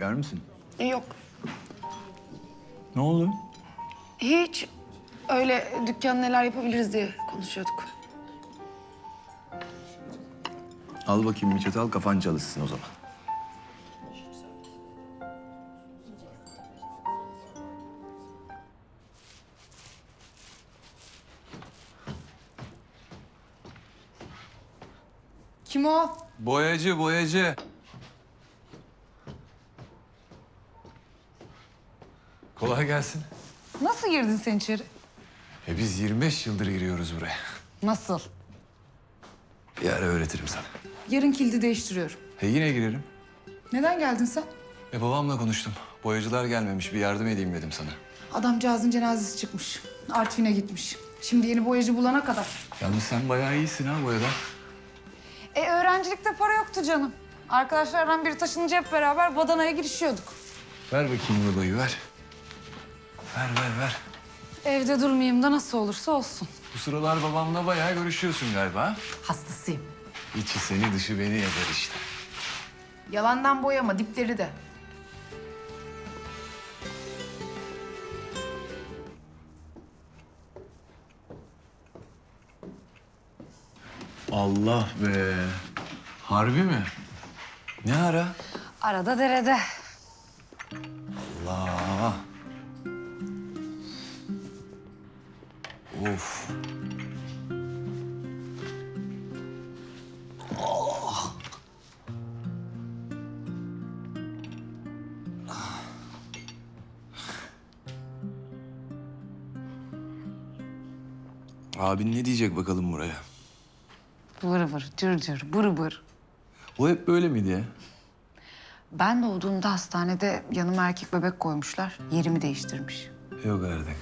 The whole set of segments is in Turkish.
Yer misin? Yok. Ne oldu? Hiç. Öyle dükkan neler yapabiliriz diye konuşuyorduk. Al bakayım bir çatal kafan çalışsın o zaman. Kim o? Boyacı, boyacı. Kolay gelsin. Nasıl girdin sen içeri? E biz 25 yıldır giriyoruz buraya. Nasıl? Bir ara öğretirim sana. Yarın kilidi değiştiriyorum. E yine girerim. Neden geldin sen? E babamla konuştum. Boyacılar gelmemiş. Bir yardım edeyim dedim sana. Adamcağızın cenazesi çıkmış. Artvin'e gitmiş. Şimdi yeni boyacı bulana kadar. Yalnız sen bayağı iyisin ha boyada. E öğrencilikte para yoktu canım. Arkadaşlardan biri taşınınca hep beraber badanaya girişiyorduk. Ver bakayım ruloyu ver. Ver ver ver. Evde durmayayım da nasıl olursa olsun. Bu sıralar babamla bayağı görüşüyorsun galiba. ha? Hastasıyım. İçi seni dışı beni yazar işte. Yalandan boyama dipleri de. Allah be. Harbi mi? Ne ara? Arada derede. Allah. Of. Abin ne diyecek bakalım buraya? Vır vır, cır cır, bır bır. O hep böyle miydi ya? Ben doğduğumda hastanede yanıma erkek bebek koymuşlar. Yerimi değiştirmiş. Yok artık.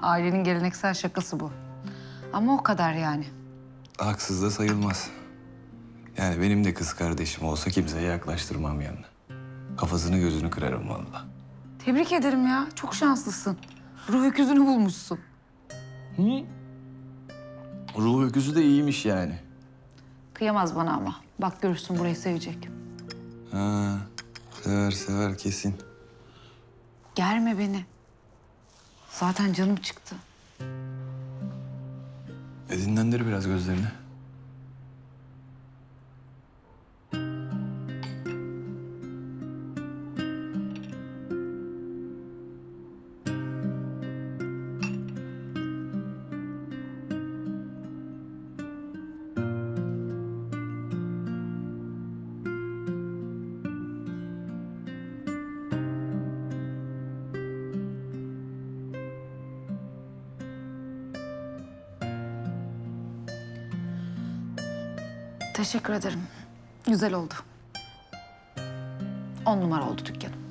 Ailenin geleneksel şakası bu. Ama o kadar yani. Haksız da sayılmaz. Yani benim de kız kardeşim olsa kimseye yaklaştırmam yanına. Kafasını gözünü kırarım vallahi. Tebrik ederim ya. Çok şanslısın. Ruh öküzünü bulmuşsun. Ruh öküzü de iyiymiş yani. Kıyamaz bana ama. Bak görürsün burayı sevecek. Ha, sever sever kesin. Germe beni. Zaten canım çıktı. E dinlendir biraz gözlerini. Teşekkür ederim. Güzel oldu. On numara oldu dükkanım.